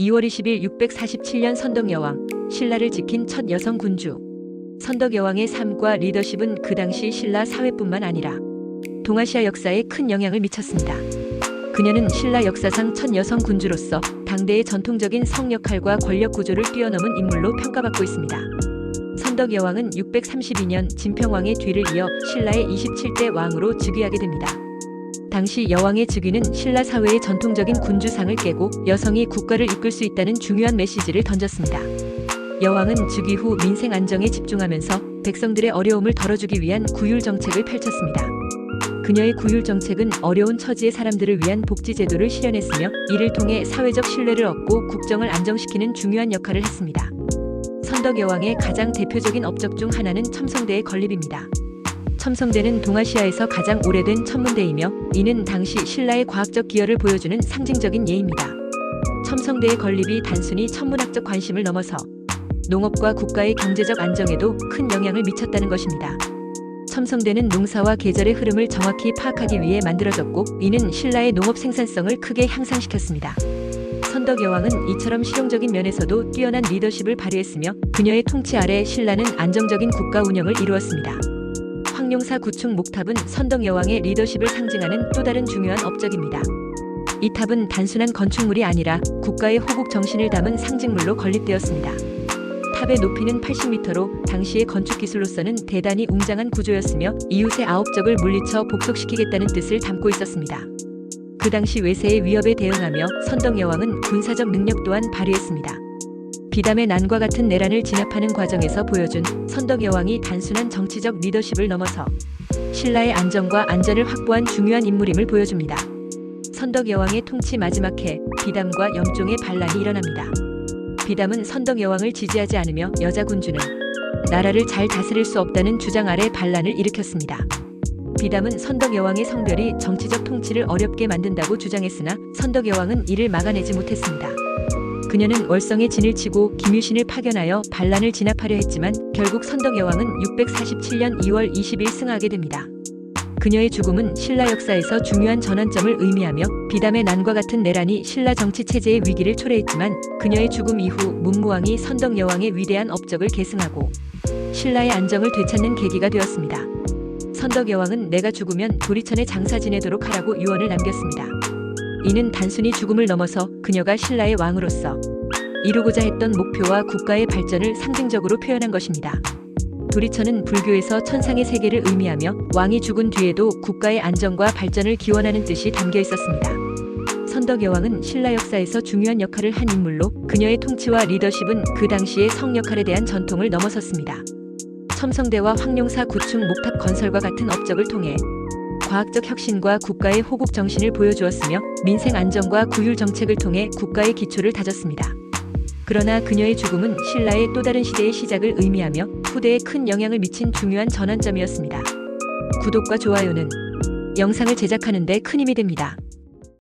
2월 20일 647년 선덕여왕, 신라를 지킨 첫 여성 군주. 선덕여왕의 삶과 리더십은 그 당시 신라 사회뿐만 아니라 동아시아 역사에 큰 영향을 미쳤습니다. 그녀는 신라 역사상 첫 여성 군주로서 당대의 전통적인 성 역할과 권력 구조를 뛰어넘은 인물로 평가받고 있습니다. 선덕여왕은 632년 진평왕의 뒤를 이어 신라의 27대 왕으로 즉위하게 됩니다. 당시 여왕의 즉위는 신라 사회의 전통적인 군주상을 깨고 여성이 국가를 이끌 수 있다는 중요한 메시지를 던졌습니다. 여왕은 즉위 후 민생 안정에 집중하면서 백성들의 어려움을 덜어주기 위한 구휼 정책을 펼쳤습니다. 그녀의 구휼 정책은 어려운 처지의 사람들을 위한 복지 제도를 실현했으며 이를 통해 사회적 신뢰를 얻고 국정을 안정시키는 중요한 역할을 했습니다. 선덕 여왕의 가장 대표적인 업적 중 하나는 첨성대의 건립입니다. 첨성대는 동아시아에서 가장 오래된 천문대이며 이는 당시 신라의 과학적 기여를 보여주는 상징적인 예입니다. 첨성대의 건립이 단순히 천문학적 관심을 넘어서 농업과 국가의 경제적 안정에도 큰 영향을 미쳤다는 것입니다. 첨성대는 농사와 계절의 흐름을 정확히 파악하기 위해 만들어졌고 이는 신라의 농업 생산성을 크게 향상시켰습니다. 선덕 여왕은 이처럼 실용적인 면에서도 뛰어난 리더십을 발휘했으며 그녀의 통치 아래 신라는 안정적인 국가 운영을 이루었습니다. 황룡사 구축 목탑은 선덕 여왕의 리더십을 상징하는 또 다른 중요한 업적입니다. 이 탑은 단순한 건축물이 아니라 국가의 호국 정신을 담은 상징물로 건립되었습니다. 탑의 높이는 80m로 당시의 건축 기술로서는 대단히 웅장한 구조였으며 이웃의 아홉 적을 물리쳐 복속시키겠다는 뜻을 담고 있었습니다. 그 당시 외세의 위협에 대응하며 선덕 여왕은 군사적 능력 또한 발휘했습니다. 비담의 난과 같은 내란을 진압하는 과정에서 보여준 선덕 여왕이 단순한 정치적 리더십을 넘어서 신라의 안정과 안전을 확보한 중요한 인물임을 보여줍니다. 선덕 여왕의 통치 마지막 해 비담과 염종의 반란이 일어납니다. 비담은 선덕 여왕을 지지하지 않으며 여자 군주는 나라를 잘 다스릴 수 없다는 주장 아래 반란을 일으켰습니다. 비담은 선덕 여왕의 성별이 정치적 통치를 어렵게 만든다고 주장했으나 선덕 여왕은 이를 막아내지 못했습니다. 그녀는 월성에 진을 치고 김유신을 파견하여 반란을 진압하려 했지만 결국 선덕 여왕은 647년 2월 20일 승하하게 됩니다. 그녀의 죽음은 신라 역사에서 중요한 전환점을 의미하며 비담의 난과 같은 내란이 신라 정치 체제의 위기를 초래했지만 그녀의 죽음 이후 문무왕이 선덕 여왕의 위대한 업적을 계승하고 신라의 안정을 되찾는 계기가 되었습니다. 선덕 여왕은 내가 죽으면 도리천에 장사 지내도록 하라고 유언을 남겼습니다. 이는 단순히 죽음을 넘어서 그녀가 신라의 왕으로서 이루고자 했던 목표와 국가의 발전을 상징적으로 표현한 것입니다. 도리천은 불교에서 천상의 세계를 의미하며 왕이 죽은 뒤에도 국가의 안정과 발전을 기원하는 뜻이 담겨 있었습니다. 선덕 여왕은 신라 역사에서 중요한 역할을 한 인물로 그녀의 통치와 리더십은 그 당시의 성 역할에 대한 전통을 넘어섰습니다. 첨성대와 황룡사 구축 목탑 건설과 같은 업적을 통해 과학적 혁신과 국가의 호국 정신을 보여주었으며 민생 안정과 구휼 정책을 통해 국가의 기초를 다졌습니다. 그러나 그녀의 죽음은 신라의 또 다른 시대의 시작을 의미하며 후대에 큰 영향을 미친 중요한 전환점이었습니다. 구독과 좋아요는 영상을 제작하는 데 큰 힘이 됩니다.